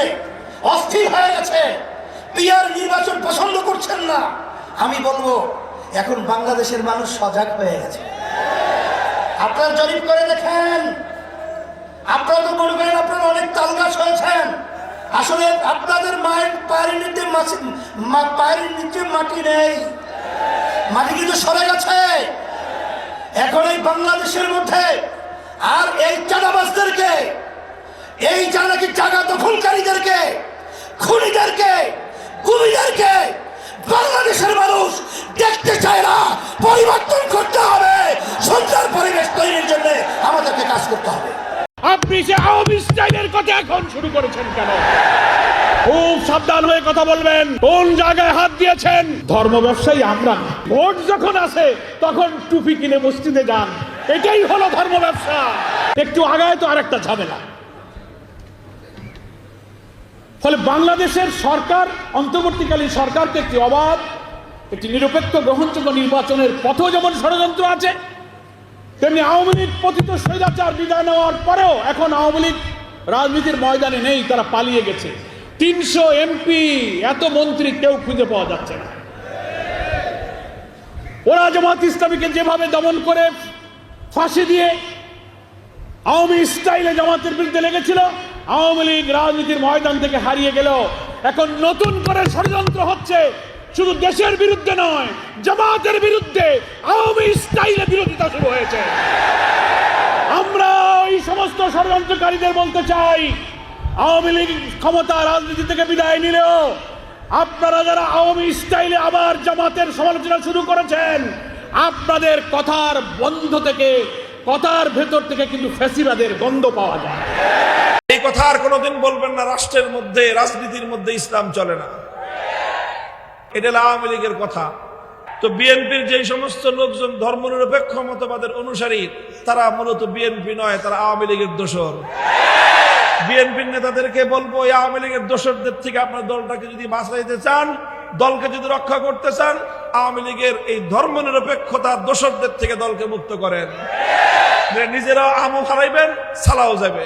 জন্যে অস্থির হয়ে গেছে। পিয়ার নির্বাচন পছন্দ করছেন না। আমি বলব, এখন বাংলাদেশের মানুষ সজাগ হয়ে গেছে। আপনার জরিপ করে দেখেন। আপনার তো মনে করেন আপনার অনেক তালগাছ হয়েছেন। আসলে আপনাদের মায়ের পায়ের নিচে পায়ের নিচে মাটি নেই। মাটি কিন্তু সরে গেছে। এখন এই বাংলাদেশের মধ্যে আর এই চাঁদাবাসদেরকে এই যা নাকি জায়গা দখলকারীদেরকে, খুনিদেরকে, গুমিদেরকে বাংলাদেশের মানুষ দেখতে চায় না। পরিবর্তন করতে হবে। সুন্দর পরিবেশ তৈরির জন্য আমাদেরকে কাজ করতে হবে। আপনি সে আওয়ামী কথা এখন শুরু করেছেন কেন? খুব সাবধান হয়ে কথা বলবেন। কোন জায়গায় হাত দিয়েছেন? ধর্ম ব্যবসায়ী আমরা ভোট যখন আসে, তখন টুপি কিনে মসজিদে যান। এটাই হলো ধর্ম ব্যবসা। একটু আগায় তো আরেকটা ঝামেলা। ফলে বাংলাদেশের সরকার, অন্তর্বর্তীকালীন সরকারকে একটি অবাধ, একটি নিরপেক্ষ গ্রহণযোগ্য নির্বাচনের পথেও যেমন ষড়যন্ত্র আছে, তেমনি আওয়ামী লীগ পতিত স্বৈরাচার বিদায় নেওয়ার পরেও এখন আওয়ামী লীগ রাজনীতির ময়দানে নেই, তারা পালিয়ে গেছে। তিনশো এমপি, এত মন্ত্রী কেউ খুঁজে পাওয়া যাচ্ছে না। ওরা জামাত ইসলামীকে যেভাবে দমন করে ফাঁসি দিয়ে আওয়ামী স্টাইলে জামাতের বিরুদ্ধে লেগেছিল। আওয়ামী লীগ রাজনীতির ময়দান থেকে হারিয়ে গেল। এখন নতুন করে ষড়যন্ত্র হচ্ছে। শুধু দেশের বিরুদ্ধে নয়, জামাতের বিরুদ্ধে আওয়ামী স্টাইলে বিরোধিতা শুরু হয়েছে। আমরা ওই সমস্ত ষড়যন্ত্রকারীদের বলতে চাই, আওয়ামী লীগ ক্ষমতা রাজনীতি থেকে বিদায় নিলেও আপনারা যারা আওয়ামী স্টাইলে আবার জামাতের সমালোচনা শুরু করেছেন, আপনাদের কথার বন্ধ থেকে কথার ভেতর থেকে কিন্তু ফেসিবাদের গন্ধ পাওয়া যায়। এই কথা আর কোনোদিন বলবেন না, রাষ্ট্রের মধ্যে, রাজনীতির মধ্যে ইসলাম চলে না। এটা আওয়ামী লীগের কথা। তো বিএনপির যে সমস্ত লোকজন ধর্মনিরপেক্ষ মতবাদের অনুসারী, তারা মূলত বিএনপি নয়, তারা আওয়ামী লীগের দোষর। বিএনপির নেতাদেরকে বলব আওয়ামী লীগের দোসরদের থেকে আপনার দলটাকে যদি বাঁচাইতে চান, দলকে যদি রক্ষা করতে চান, আওয়ামী লীগের এই ধর্মনিরপেক্ষতার দোষরদের থেকে দলকে মুক্ত করেন। নিজেরাও আমও হারাইবেন সালাও যাবে।